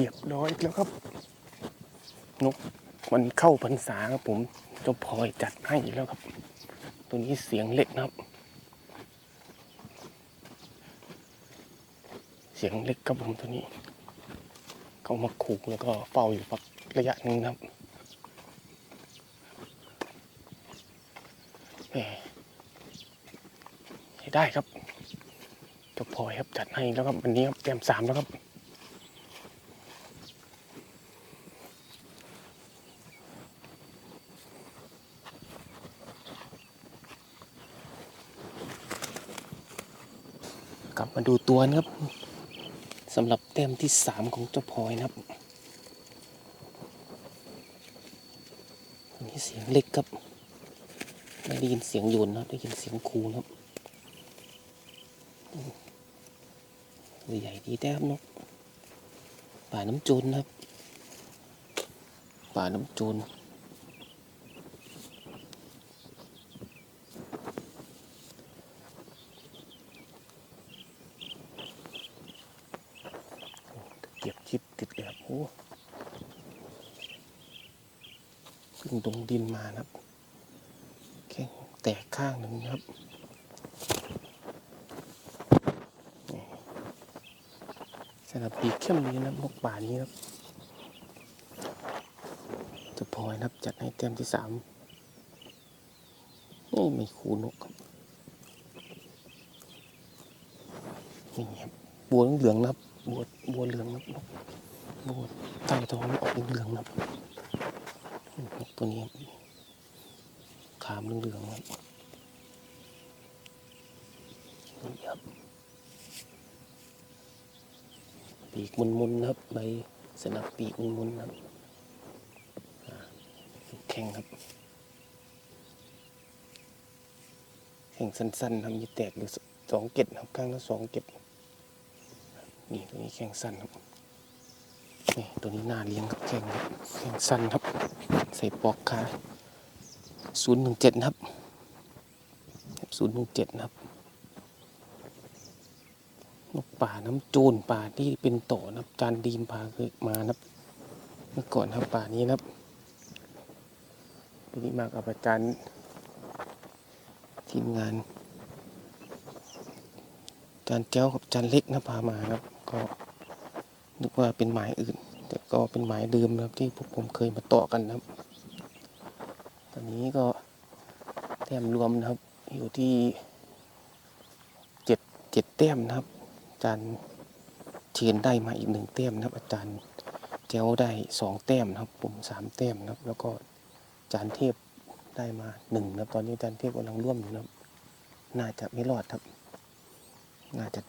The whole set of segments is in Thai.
รียบร้อยแล้วครับ นกมันเข้าพรรษาครับผมเจ้าพลอยจัดให้แล้วครับ ตัวนี้เสียงเล็กนะครับ เสียงเล็กครับผมตัวนี้ เขามาขู่แล้วก็เฝ้าอยู่พักระยะหนึ่งนะครับได้ครับเจ้าพลอยครับจัดให้แล้วครับวันนี้ครับเตรียมสามแล้วครับ กลับมาดูตัวนะครับสำหรับแต้มที่สามของเจ้าพลอยนะครับนนี้เสียงเล็กครับไม่ได้ยินเสียงโยนนะได้ยินเสียงครูนะครับตัวใหญ่ดีแต้มนกป่าน้ำโจรนะครับ ป่าน้ำโจร เก็บชิดติดเลยครับโอ้ขึ้นตรงดินมานะครับ แข้งแตกข้างหนึ่งนะครับสำหรับปีกเข้มนี้นะนกป่านี้ครับจะพลอยนะครับ จัดให้เต็มที่สามนี่ไม่คูนกครับนี่ครับบัวเหลืองนะครับ บัวบัวเหลืองนะครับบัวใต้ท้องออกเหลืองนะครับตัวนี้ครับขามเหลืองๆครับนี่ครับปีกมุนๆนะครับใบสนับปีกมุนๆนะครับแข็งครับแข็งสั้นๆทำยีแตกหรือสองเกตครับข้างละสองเกต นี่ตัวนี้แข้งสั้นครับนี่ตัวนี้หน้าเลี้ยงครับแข้งแข้งสั้นครับ ใส่ปลอกขาศูนย์หนึ่งเจ็ดครับศูนย์หนึ่งเจ็ดนะครับนกป่าน้ำจูนป่าที่เป็นโตนะครับจานดีมพาเคยมานะครับเมื่อก่อนครับป่านี้นะครับทีนี้มากับอาจารย์ทีมงานจานแก้วกับจานเล็กนะพามาครับ ก็นึกว่าเป็นหมายอื่น แต่ก็เป็นหมายเดิมนะครับที่พวกผมเคยมาต่อกันนะครับ ตอนนี้ก็แต้มรวมนะครับ อยู่ที่เจ็ดเจ็ดแต้มนะครับ อาจารย์เชียนได้มาอีกหนึ่งแต้มนะครับ อาจารย์แจ้วได้สองแต้มนะครับผมสามแต้มนะครับ แล้วก็อาจารย์เทพได้มาหนึ่งนะครับ ตอนนี้อาจารย์เทพกำลังร่วมอยู่นะครับ น่าจะไม่รอดครับ น่าจะ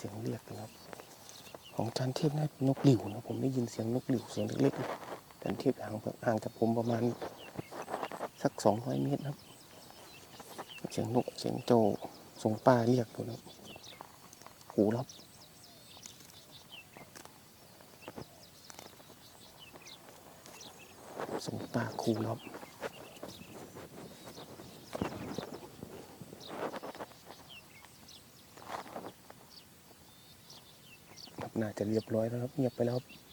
สียงเรียกนะครับ ของจันเทพน่าเป็นนกหลิวนะผมได้ยินเสียงนกหลิวเสียงเล็กๆจันเทพห่างห่างจากผมประมาณสักสองร้อยเมตรครับ เสียงนกเสียงโจทรงป้าเรียกอยู่นะครูรับส่งปลาคูรับครับ น่า จะเรียบร้อยแล้วครับ เงียบไปแล้วครับ